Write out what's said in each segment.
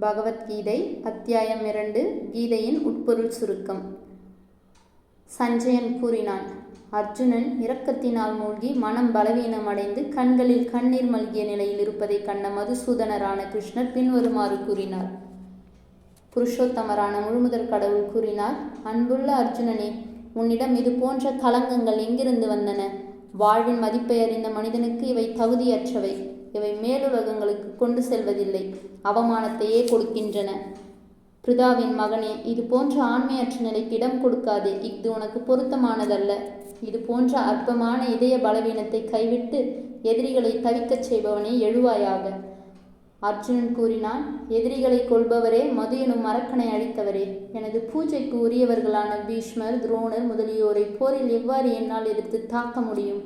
பகவத்கீதை அத்தியாயம் இரண்டு கீதையின் உட்பொருள் சுருக்கம். சஞ்சயன் கூறினான் அர்ஜுனன் இரக்கத்தினால் மூழ்கி மனம் பலவீனமடைந்து கண்களில் கண்ணீர் மல்கிய நிலையில் இருப்பதைக் கண்ட மதுசூதனரான கிருஷ்ணர் பின்வருமாறு கூறினார். புருஷோத்தமரான முழுமுதற் கடவுள் கூறினார் அன்புள்ள அர்ஜுனனே உன்னிடம் இது போன்ற களங்கங்கள் எங்கிருந்து வந்தன? வாழ்வின் மதிப்பை அறிந்த மனிதனுக்கு இவை தகுதியற்றவை. இவை மேலுலகங்களுக்கு கொண்டு செல்வதில்லை அவமானத்தையே கொடுக்கின்றன. பிருதாவின் மகனே இது போன்ற ஆண்மையற்ற நிலைக்கு இடம் கொடுக்காதே இது உனக்கு பொருத்தமானதல்ல. இது போன்ற அற்பமான இதய பலவீனத்தை கைவிட்டு எதிரிகளை தவிக்கச் செய்பவனே எழுவாயாக. அர்ஜுனன் கூறினான் எதிரிகளை கொள்பவரே மது எனும் மரக்கனை அழித்தவரே. எனது பூஜைக்கு உரியவர்களான பீஷ்மர் துரோணர் முதலியோரை போரில் எவ்வாறு என்னால் எதிர்த்து தாக்க முடியும்?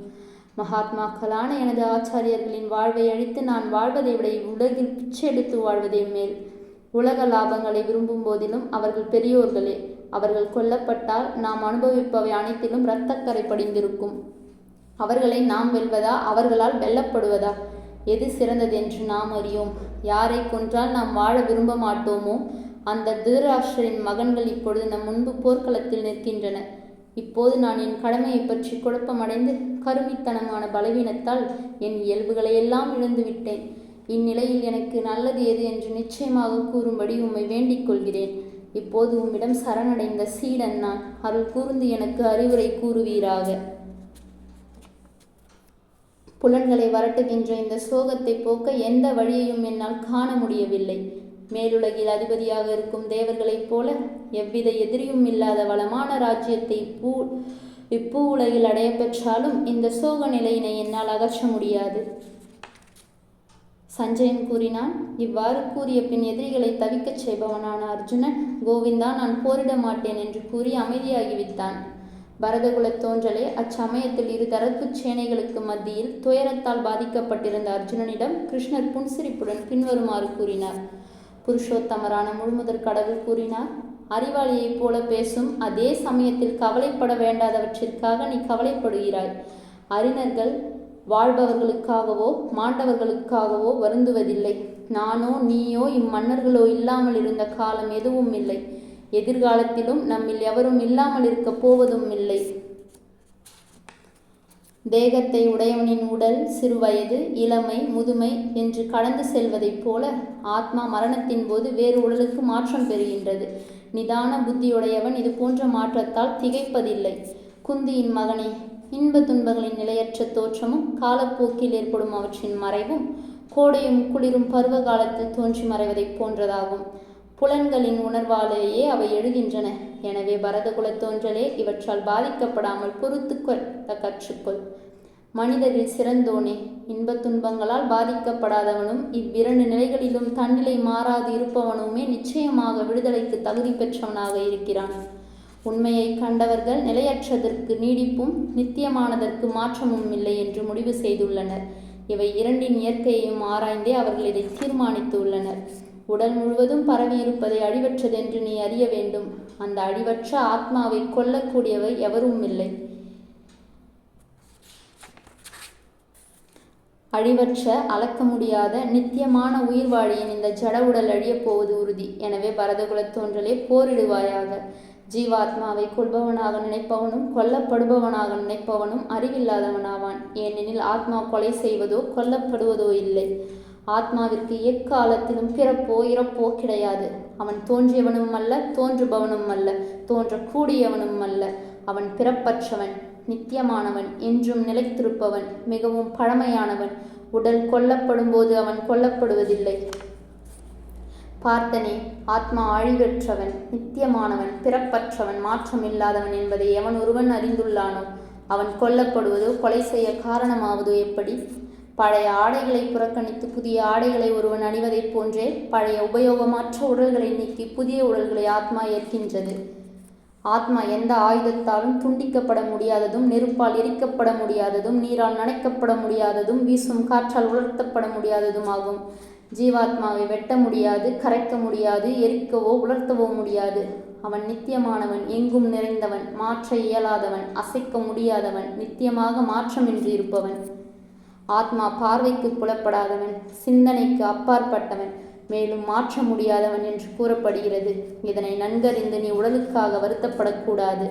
மகாத்மாக்களான எனது ஆச்சாரியர்களின் வாழ்வை அழித்து நான் வாழ்வதை விட உலகில் பிச்செடுத்து வாழ்வதே மேல். உலக லாபங்களை விரும்பும் போதிலும் அவர்கள் பெரியோர்களே அவர்கள் கொல்லப்பட்டால் நாம் அனுபவிப்பவை அனைத்திலும் இரத்தக்கரை படிந்திருக்கும். அவர்களை நாம் வெல்வதா? அவர்களால் வெல்லப்படுவதா? எது சிறந்தது என்று நாம் அறியோம். யாரை கொன்றால் நாம் வாழ விரும்ப மாட்டோமோ? அந்த திருராஷ்டரின் மகன்கள் இப்பொழுது நம் முன்பு போர்க்களத்தில் நிற்கின்றன. இப்போது நான் என் கடமையை பற்றி குழப்பமடைந்து கருமித்தனமான பலவீனத்தால் என் இயல்புகளை எல்லாம் இழந்துவிட்டேன். இந்நிலையில் எனக்கு நல்லது எது என்று நிச்சயமாக கூறும்படி உம்மை வேண்டிக் கொள்கிறேன். இப்போது உம்மிடம் சரணடைந்த சீடன் நான். அருள் கூர்ந்து எனக்கு அறிவுரை கூறுவீராக. புலன்களை வரட்டுகின்ற இந்த சோகத்தை போக்க எந்த வழியையும் என்னால் காண முடியவில்லை. மேலுலகில் அதிபதியாக இருக்கும் தேவர்களைப் போல எவ்வித எதிரியும் இல்லாத வளமான ராஜ்யத்தை பூ இப்பூ உலகில் அடைய பெற்றாலும் இந்த சோக நிலையினை என்னால் அகற்ற முடியாது. சஞ்சயன் கூறினான் இவ்வாறு கூறிய பின் எதிரிகளை தவிக்கச் செய்பவனான அர்ஜுனன் கோவிந்தா நான் போரிட மாட்டேன் என்று கூறி அமைதியாகிவிட்டான். பரதகுலத் தோன்றலே அச்சமயத்தில் இரு தரப்பு சேனைகளுக்கு மத்தியில் துயரத்தால் பாதிக்கப்பட்டிருந்த அர்ஜுனனிடம் கிருஷ்ணர் புன்சிரிப்புடன் பின்வருமாறு கூறினார். புருஷோத்தமரான முழுமுதற் கடவுள் கூறினார் அறிவாளியைப் போல பேசும் அதே சமயத்தில் கவலைப்பட வேண்டாதவற்றிற்காக நீ கவலைப்படுகிறாய். அறிஞர்கள் வாழ்பவர்களுக்காகவோ மாண்டவர்களுக்காகவோ வருந்துவதில்லை. நானோ நீயோ இம்மன்னர்களோ இல்லாமல் இருந்த காலம் எதுவும் இல்லை. எதிர்காலத்திலும் நம்மில் எவரும் இல்லாமல் இருக்கப் போவதும் இல்லை. தேகத்தை உடையவனின் உடல் சிறுவயது இளமை முதுமை என்று கடந்து செல்வதைப் போல ஆத்மா மரணத்தின் போது வேறு உடலுக்கு மாற்றம் பெறுகின்றது. நிதான புத்தியுடையவன் இது போன்ற மாற்றத்தால் திகைப்பதில்லை. குந்தியின் மகனே இன்ப துன்பங்களின் நிலையற்ற தோற்றமும் காலப்போக்கில் ஏற்படும் அவற்றின் மறைவும் கோடையும் குளிரும் பருவ காலத்தில் தோன்றி மறைவதைப் போன்றதாகும். புலன்களின் உணர்வாலேயே அவை எழுகின்றன. எனவே பரத தோன்றலே இவற்றால் பாதிக்கப்படாமல் பொறுத்துக்கொள் கற்றுக்கொள் மனிதரில் சிறந்தோனே இன்பத் துன்பங்களால் பாதிக்கப்படாதவனும் இவ்விரண்டு நிலைகளிலும் தன்னிலை மாறாது இருப்பவனுமே நிச்சயமாக விடுதலைக்கு தகுதி பெற்றவனாக இருக்கிறான். உண்மையை கண்டவர்கள் நிலையற்றதற்கு நீடிப்பும் நித்தியமானதற்கு மாற்றமும் இல்லை என்று முடிவு செய்துள்ளனர். இவை இரண்டின் இயற்கையையும் ஆராய்ந்தே அவர்கள் இதை தீர்மானித்துள்ளனர். உடல் முழுவதும் பரவி இருப்பதை அழிவற்றதென்று நீ அறிய வேண்டும். அந்த அழிவற்ற ஆத்மாவை கொல்லக்கூடியவை எவரும் இல்லை. அழிவற்ற அளக்க முடியாத நித்தியமான உயிர் வாழியின் இந்த ஜட உடல் அழியப் போவது உறுதி. எனவே பரதகுலத் தோன்றலே போரிடுவாயாக. ஜீவாத்மாவை கொள்பவனாக நினைப்பவனும் கொல்லப்படுபவனாக நினைப்பவனும் அறிவில்லாதவனாவான். ஏனெனில் ஆத்மா கொலை செய்வதோ கொல்லப்படுவதோ இல்லை. ஆத்மாவிற்கு எக்காலத்திலும் பிறப்போ இறப்போ கிடையாது. அவன் தோன்றியவனும் அல்ல தோன்றுபவனும் அல்ல தோன்றக்கூடியவனும் அல்ல அவன் பிறப்பற்றவன் நித்தியமானவன் என்றும் நிலைத்திருப்பவன் மிகவும் பழமையானவன். உடல் கொல்லப்படும் போது அவன் கொல்லப்படுவதில்லை. பார்த்தனே ஆத்மா அழிவற்றவன் நித்தியமானவன் பிறப்பற்றவன் மாற்றம் இல்லாதவன் என்பதை எவன் ஒருவன் அறிந்துள்ளானோ? அவன் கொல்லப்படுவதோ கொலை செய்ய காரணமாவதோ எப்படி? பழைய ஆடைகளை புறக்கணித்து புதிய ஆடைகளை ஒருவன் அணிவதைப் போன்றே பழைய உபயோகமற்ற உடல்களை நீக்கி புதிய உடல்களை ஆத்மா ஏற்கின்றது. ஆத்மா எந்த ஆயுதத்தாலும் துண்டிக்கப்பட முடியாததும் நெருப்பால் எரிக்கப்பட முடியாததும் நீரால் நனைக்கப்பட முடியாததும் வீசும் காற்றால் உலர்த்தப்பட முடியாததும் ஆகும். ஜீவாத்மாவை வெட்ட முடியாது கரைக்க முடியாது எரிக்கவோ உலர்த்தவோ முடியாது. அவன் நித்தியமானவன் எங்கும் நிறைந்தவன் மாற்ற இயலாதவன் அசைக்க முடியாதவன் நித்தியமாக மாற்றமின்றி இருப்பவன். ஆத்மா பார்வைக்கு புலப்படாதவன் சிந்தனைக்கு அப்பாற்பட்டவன் மேலும் மாற்ற முடியாதவன் என்று கூறப்படுகிறது. இதனை நன்கறிந்து நீ உடலுக்காக வருத்தப்படக்கூடாது.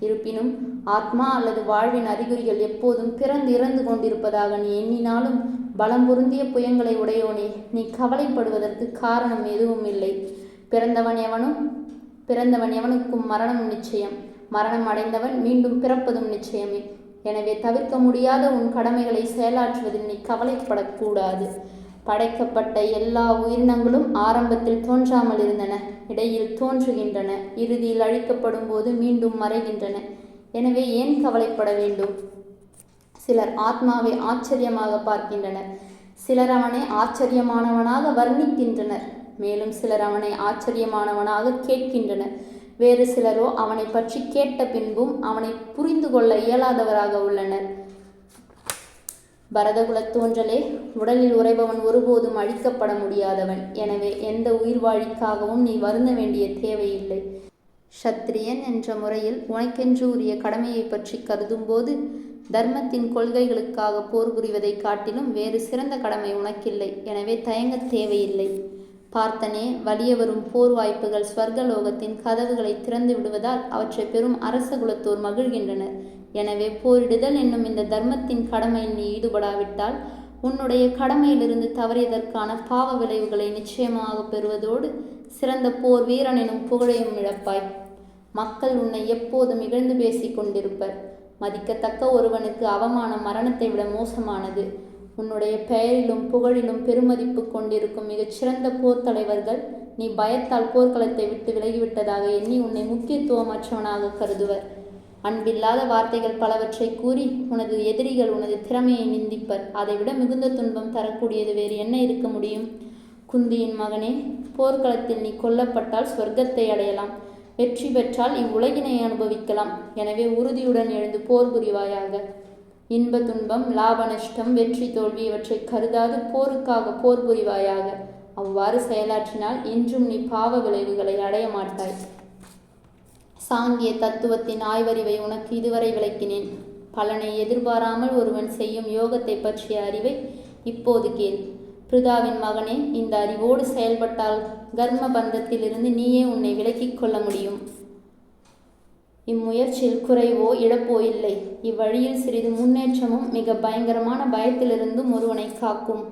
இருப்பினும் ஆத்மா அல்லது வாழ்வின் அறிகுறிகள் எப்போதும் பிறந்து இறந்து கொண்டிருப்பதாக நீ எண்ணினாலும் பலம் பொருந்திய புயங்களை உடையோனே நீ கவலைப்படுவதற்கு காரணம் எதுவும் இல்லை. பிறந்தவன் எவனும் பிறந்தவன் எவனுக்கும் மரணம் நிச்சயம். மரணம் அடைந்தவன் மீண்டும் பிறப்பதும் நிச்சயமே. எனவே தவிர்க்க முடியாத உன் கடமைகளை செயலாற்றுவதில் நீ கவலைப்படக்கூடாது. படைக்கப்பட்ட எல்லா உயிரினங்களும் ஆரம்பத்தில் தோன்றாமல் இருந்தன இடையில் தோன்றுகின்றன இறுதியில் அழிக்கப்படும் போது மீண்டும் மறைகின்றன. எனவே ஏன் கவலைப்பட வேண்டும்? சிலர் ஆத்மாவை ஆச்சரியமாக பார்க்கின்றனர். சிலர் அவனை ஆச்சரியமானவனாக வர்ணிக்கின்றனர். மேலும் சிலர் அவனை ஆச்சரியமானவனாக கேட்கின்றனர். வேறு சிலரோ அவனை பற்றி கேட்ட பின்பும் அவனை புரிந்து கொள்ள இயலாதவராக உள்ளனர். பரதகுலத் தோன்றலே உடலில் உறைபவன் ஒருபோதும் அழிக்கப்பட முடியாதவன். எனவே எந்த உயிர்வாழிக்காகவும் நீ வருந்த வேண்டிய தேவையில்லை. ஷத்திரியன் என்ற முறையில் உனக்கென்று உரிய கடமையை பற்றி கருதும்போது தர்மத்தின் கொள்கைகளுக்காக போர் புரிவதைக் காட்டிலும் வேறு சிறந்த கடமை உனக்கில்லை. எனவே தயங்க தேவையில்லை. பார்த்தனே வலிய வரும் போர் வாய்ப்புகள் ஸ்வர்கலோகத்தின் கதவுகளை திறந்து விடுவதால் அவற்றை பெரும் அரச குலத்தோர் மகிழ்கின்றனர். எனவே போரிடுதல் என்னும் இந்த தர்மத்தின் கடமையில் நீ ஈடுபடாவிட்டால் உன்னுடைய கடமையிலிருந்து தவறியதற்கான பாவ விளைவுகளை நிச்சயமாக பெறுவதோடு சிறந்த போர் வீரன் எனும் புகழையும் இழப்பாய். மக்கள் உன்னை எப்போதும் இகழ்ந்து பேசிக் கொண்டிருப்பர். மதிக்கத்தக்க ஒருவனுக்கு அவமானம் மரணத்தை விட மோசமானது. உன்னுடைய பெயரிலும் புகழிலும் பெருமதிப்பு கொண்டிருக்கும் மிகச்சிறந்த போர் தலைவர்கள் நீ பயத்தால் போர்க்களத்தை விட்டு விலகிவிட்டதாக எண்ணி உன்னை முக்கியத்துவமற்றவனாக கருதுவர். அன்பில்லாத வார்த்தைகள் பலவற்றை கூறி உனது எதிரிகள் உனது திறமையை நிந்திப்பர். அதைவிட மிகுந்த துன்பம் தரக்கூடியது வேறு என்ன இருக்க முடியும்? குந்தியின் மகனே போர்க்களத்தில் நீ கொல்லப்பட்டால் சொர்க்கத்தை அடையலாம். வெற்றி பெற்றால் இவ்வுலகினை அனுபவிக்கலாம். எனவே உறுதியுடன் எழுந்து போர் புரிவாயாக. இன்ப துன்பம் லாப நஷ்டம் வெற்றி தோல்வி இவற்றை கருதாது போருக்காக போர் புரிவாயாக. அவ்வாறு செயலாற்றினால் இன்றும் நீ பாவ விளைவுகளை அடைய மாட்டாய். சாங்கிய தத்துவத்தின் ஆய்வறிவை உனக்கு இதுவரை விளக்கினேன். பலனை எதிர்பாராமல் ஒருவன் செய்யும் யோகத்தை பற்றிய அறிவை இப்போது கேள். பிருதாவின் மகனே இந்த அறிவோடு செயல்பட்டால் கர்ம பந்தத்திலிருந்து நீயே உன்னை விலக்கிக் கொள்ள முடியும். இம்முயற்சியில் குறைவோ இழப்போ இல்லை. இவ்வழியில் சிறிது முன்னேற்றமும் மிக பயங்கரமான பயத்திலிருந்தும் ஒருவனை காக்கும்.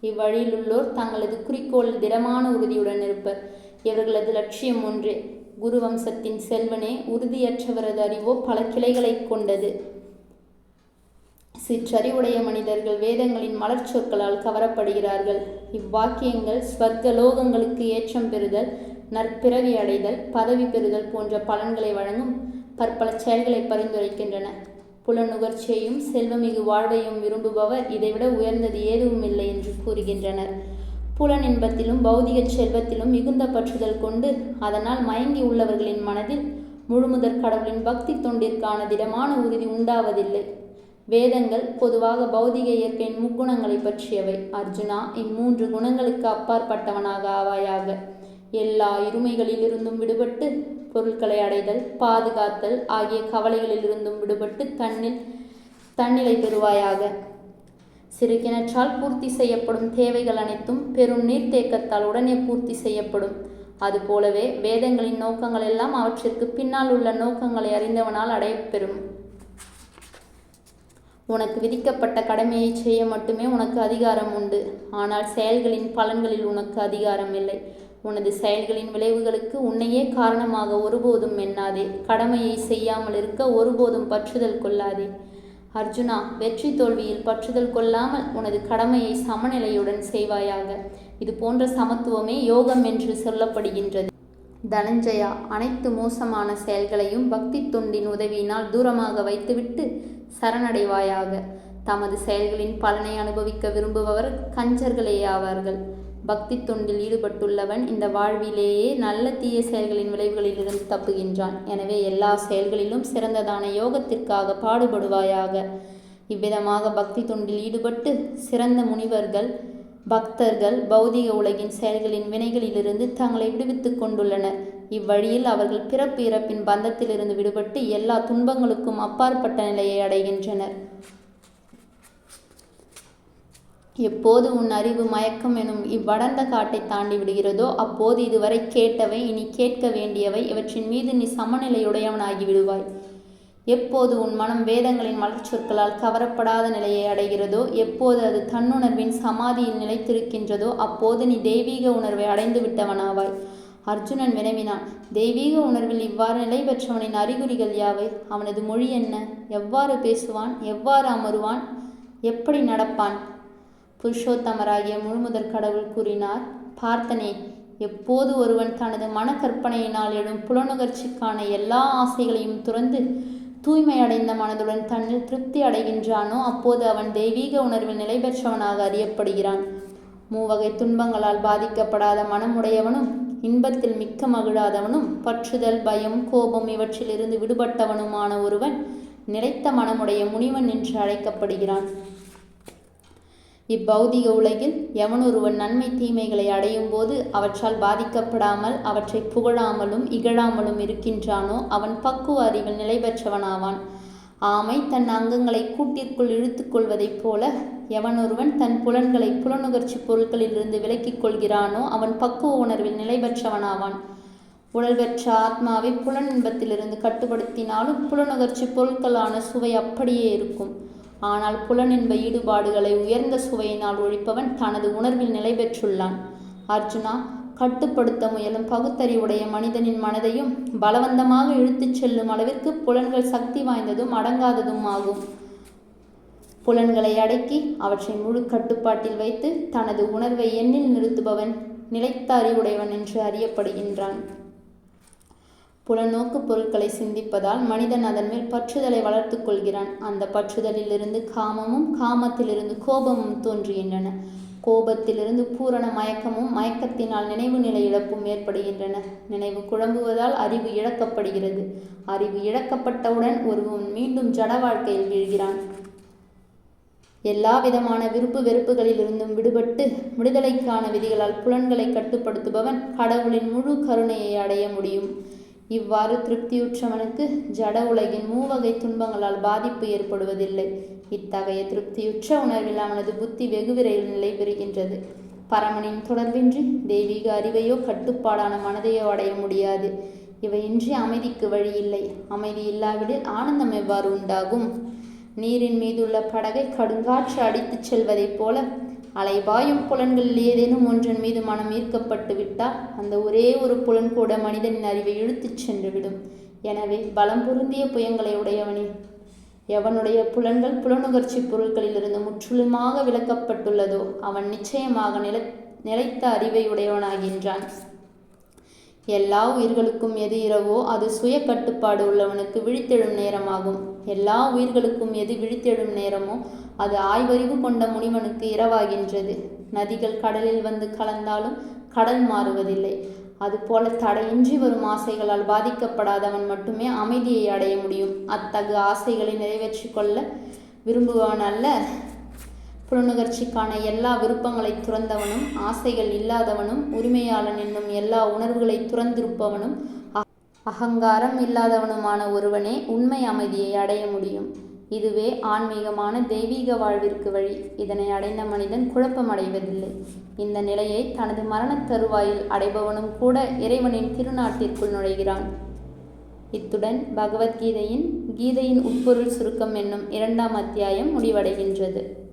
இவ்வழியில் உள்ளோர் தங்களது குறிக்கோள் திடமான உறுதியுடன் இருப்பர். இவர்களது லட்சியம் ஒன்றே. குரு வம்சத்தின் செல்வனே உறுதியற்றவரது அறிவோ பல கிளைகளை கொண்டது. சிற்றறிவுடைய மனிதர்கள் வேதங்களின் மலர்ச்சொற்களால் கவரப்படுகிறார்கள். இவ்வாக்கியங்கள் ஸ்வர்க்க லோகங்களுக்கு ஏற்றம் பெறுதல் நற்பிறவி அடைதல் பதவி பெறுதல் போன்ற பலன்களை வழங்கும் பற்பல செயல்களை பரிந்துரைக்கின்றன. புலனுகர்ச்சியையும் செல்வமிகு வாழ்வையும் விரும்புபவர் இதைவிட உயர்ந்தது ஏதுவும் இல்லை என்று கூறுகின்றனர். புலன் இன்பத்திலும் பௌதிக செல்வத்திலும் மிகுந்த பற்றுதல் கொண்டு அதனால் மயங்கி உள்ளவர்களின் மனதில் முழுமுதற் கடவுளின் பக்தி தொண்டிற்கான திடமான உறுதி உண்டாவதில்லை. வேதங்கள் பொதுவாக பௌதிக இயற்கையின் முக்குணங்களை பற்றியவை. அர்ஜுனா இம்மூன்று குணங்களுக்கு அப்பாற்பட்டவனாக ஆவாயாக. எல்லா இருமைகளிலிருந்தும் விடுபட்டு பொருட்களை அடைதல் பாதுகாத்தல் ஆகிய கவலைகளிலிருந்தும் விடுபட்டு தன்னில் தன்னிலை பெறுவாயாக. சிறு கிணற்றால் பூர்த்தி செய்யப்படும் தேவைகள் அனைத்தும் பெரும் நீர்த்தேக்கத்தால் உடனே பூர்த்தி செய்யப்படும். அதுபோலவே வேதங்களின் நோக்கங்கள் எல்லாம் அவற்றிற்கு பின்னால் உள்ள நோக்கங்களை அறிந்தவனால் அடையப்பெறும். உனக்கு விதிக்கப்பட்ட கடமையை செய்ய மட்டுமே உனக்கு அதிகாரம் உண்டு. ஆனால் செயல்களின் பலன்களில் உனக்கு அதிகாரம் இல்லை. உனது செயல்களின் விளைவுகளுக்கு உன்னையே காரணமாக ஒருபோதும் எண்ணாதே. கடமையை செய்யாமல் இருக்க ஒருபோதும் பற்றுதல் கொள்ளாதே. அர்ஜுனா வெற்றி தோல்வியில் பற்றுதல் கொள்ளாமல் உனது கடமையை சமநிலையுடன் செய்வாயாக. இது போன்ற சமத்துவமே யோகம் என்று சொல்லப்படுகின்றது. தனஞ்சயா அனைத்து மோசமான செயல்களையும் பக்தி தொண்டின் உதவியினால் தூரமாக வைத்துவிட்டு சரணடைவாயாக. தமது செயல்களின் பலனை அனுபவிக்க விரும்புபவர் கஞ்சர்களே ஆவார்கள் பக்தி தொண்டில் ஈடுபட்டுள்ளவன் இந்த வாழ்விலேயே நல்ல தீய செயல்களின் விளைவுகளிலிருந்து தப்புகின்றான். எனவே எல்லா செயல்களிலும் சிறந்ததான யோகத்திற்காக பாடுபடுவாயாக. இவ்விதமாக பக்தி தொண்டில் ஈடுபட்டு சிறந்த முனிவர்கள் பக்தர்கள் பௌதிக உலகின் செயல்களின் வினைகளிலிருந்து தங்களை விடுவித்துக் கொண்டுள்ளனர். இவ்வழியில் அவர்கள் பிறப்பு இறப்பின் பந்தத்திலிருந்து விடுபட்டு எல்லா துன்பங்களுக்கும் அப்பாற்பட்ட நிலையை அடைகின்றனர். எப்போது உன் அறிவு மயக்கம் எனும் இவ்வடர்ந்த காட்டை தாண்டி விடுகிறதோ அப்போது இதுவரை கேட்டவை இனி கேட்க வேண்டியவை இவற்றின் மீது நீ சமநிலையுடையவனாகி விடுவாய். எப்போது உன் மனம் வேதங்களின் மலர்ச்சொற்களால் கவரப்படாத நிலையை அடைகிறதோ எப்போது அது தன்னுணர்வின் சமாதியில் நிலைத்திருக்கின்றதோ அப்போது நீ தெய்வீக உணர்வை அடைந்து விட்டவனாவாய். அர்ஜுனன் வினவினான் தெய்வீக உணர்வில் இவ்வாறு நிலை பெற்றவனின் அறிகுறிகள் யாவை? அவனது மொழி என்ன? எவ்வாறு பேசுவான்? எவ்வாறு அமருவான்? எப்படி நடப்பான்? புருஷோத்தமராகிய முழுமுதற் கடவுள் கூறினார் பார்த்தனே எப்போது ஒருவன் தனது மனக்கற்பனையினால் எழும் புலனுகர்ச்சிக்கான எல்லா ஆசைகளையும் துறந்து தூய்மை அடைந்த மனதுடன் தன்னில் திருப்தி அடைகின்றானோ அப்போது அவன் தெய்வீக உணர்வில் நிலை பெற்றவனாக அறியப்படுகிறான். மூவகை துன்பங்களால் பாதிக்கப்படாத மனமுடையவனும் இன்பத்தில் மிக்க மகிழாதவனும் பற்றுதல் பயம் கோபம் இவற்றிலிருந்து விடுபட்டவனுமான ஒருவன் நிலைத்த மனமுடைய முனிவன் என்று அழைக்கப்படுகிறான். இப்பௌதிக உலகில் எவனொருவன் நன்மை தீமைகளை அடையும் போது அவற்றால் பாதிக்கப்படாமல் அவற்றை புகழாமலும் இகழாமலும் இருக்கின்றானோ அவன் பக்குவ அறிவில் நிலை பெற்றவனாவான். ஆமை தன் அங்கங்களை கூட்டிற்குள் இழுத்துக்கொள்வதைப் போல எவனொருவன் தன் புலன்களை புலனுகர்ச்சி பொருட்களிலிருந்து விலக்கிக் கொள்கிறானோ அவன் பக்குவ உணர்வில் நிலை பெற்றவனாவான். உடல் பெற்ற ஆத்மாவை புலன் இன்பத்திலிருந்து கட்டுப்படுத்தினாலும் புலனுகர்ச்சி பொருட்களான சுவை அப்படியே இருக்கும். ஆனால் புலனின்ப ஈடுபாடுகளை உயர்ந்த சுவையினால் ஒழிப்பவன் தனது உணர்வில் நிலை பெற்றுள்ளான். அர்ஜுனா கட்டுப்படுத்த முயலும் பகுத்தறிவுடைய மனிதனின் மனதையும் பலவந்தமாக இழுத்துச் செல்லும் அளவிற்கு புலன்கள் சக்தி வாய்ந்ததும் அடங்காததும் ஆகும். புலன்களை அடக்கி அவற்றை முழு கட்டுப்பாட்டில் வைத்து தனது உணர்வை எண்ணில் நிறுத்துபவன் நிலைத்த அறிவுடையவன் என்று அறியப்படுகின்றான். புலநோக்கு பொருட்களை சிந்திப்பதால் மனிதன் அதன் மேல் பற்றுதலை வளர்த்து கொள்கிறான். அந்த பற்றுதலிலிருந்து காமமும் காமத்திலிருந்து கோபமும் தோன்றுகின்றன. கோபத்திலிருந்து பூரண மயக்கமும் மயக்கத்தினால் நினைவு நிலை இழப்பும் ஏற்படுகின்றன. நினைவு குழம்புவதால் அறிவு இழக்கப்படுகிறது. அறிவு இழக்கப்பட்டவுடன் ஒருவன் மீண்டும் ஜட வாழ்க்கையில் வீழ்கிறான். எல்லா விதமான விருப்பு வெறுப்புகளிலிருந்தும் விடுபட்டு விடுதலைக்கான விதிகளால் புலன்களை கட்டுப்படுத்துபவன் கடவுளின் முழு கருணையை அடைய முடியும். இவ்வாறு திருப்தியுற்றவனுக்கு ஜட உலகின் மூவகை துன்பங்களால் பாதிப்பு ஏற்படுவதில்லை. இத்தகைய திருப்தியுற்ற உணர்வில் அவனது புத்தி வெகு விரைவில் நிலை பெறுகின்றது. பரமனின் தொடர்பின்றி தெய்வீக அறிவையோ கட்டுப்பாடான மனதையோ அடைய முடியாது. இவையின்றி அமைதிக்கு வழி இல்லை அமைதி இல்லாவிடில் ஆனந்தம் எவ்வாறு உண்டாகும்? நீரின் மீதுள்ள படகை கடுங்காற்று அடித்துச் செல்வதைப் போல அலைபாயும் புலன்களில் ஏதேனும் ஒன்றன் மீது மனம் ஈர்க்கப்பட்டு விட்டால் அந்த ஒரே ஒரு புலன் கூட மனிதனின் அறிவை இழுத்துச் சென்றுவிடும். எனவே பலம் பொருந்திய புயங்களை உடையவனே எவனுடைய புலன்கள் புலனுகர்ச்சி பொருட்களிலிருந்து முற்றிலுமாக விலக்கப்பட்டுள்ளதோ அவன் நிச்சயமாக நில நிலைத்த அறிவை உடையவனாகின்றான். எல்லா உயிர்களுக்கும் எது இரவோ அது சுய கட்டுப்பாடு உள்ளவனுக்கு விழித்தெழும் நேரமாகும். எல்லா உயிர்களுக்கும் எது விழித்தெழும் நேரமோ அது ஆய்வறிவு கொண்ட முனிவனுக்கு இரவாகின்றது. நதிகள் கடலில் வந்து கலந்தாலும் கடல் மாறுவதில்லை. அதுபோல தடையின்றி வரும் ஆசைகளால் பாதிக்கப்படாதவன் மட்டுமே அமைதியை அடைய முடியும். அத்தகு ஆசைகளை நிறைவேற்றி கொள்ள விரும்புபவன் அல்ல. புலனுகர்ச்சிக்கான எல்லா விருப்பங்களை துறந்தவனும் ஆசைகள் இல்லாதவனும் உரிமையாளன் என்னும் எல்லா உணர்வுகளை துறந்திருப்பவனும் அகங்காரம் இல்லாதவனுமான ஒருவனே உண்மை அமைதியை அடைய முடியும். இதுவே ஆன்மீகமான தெய்வீக வாழ்விற்கு வழி. இதனை அடைந்த மனிதன் குழப்பமடைவதில்லை. இந்த நிலையை தனது மரணத் தருவாயில் அடைபவனும் கூட இறைவனின் திருநாட்டிற்குள் நுழைகிறான். இத்துடன் பகவத்கீதையின் கீதையின் உட்பொருள் சுருக்கம் என்னும் இரண்டாம் அத்தியாயம் முடிவடைகின்றது.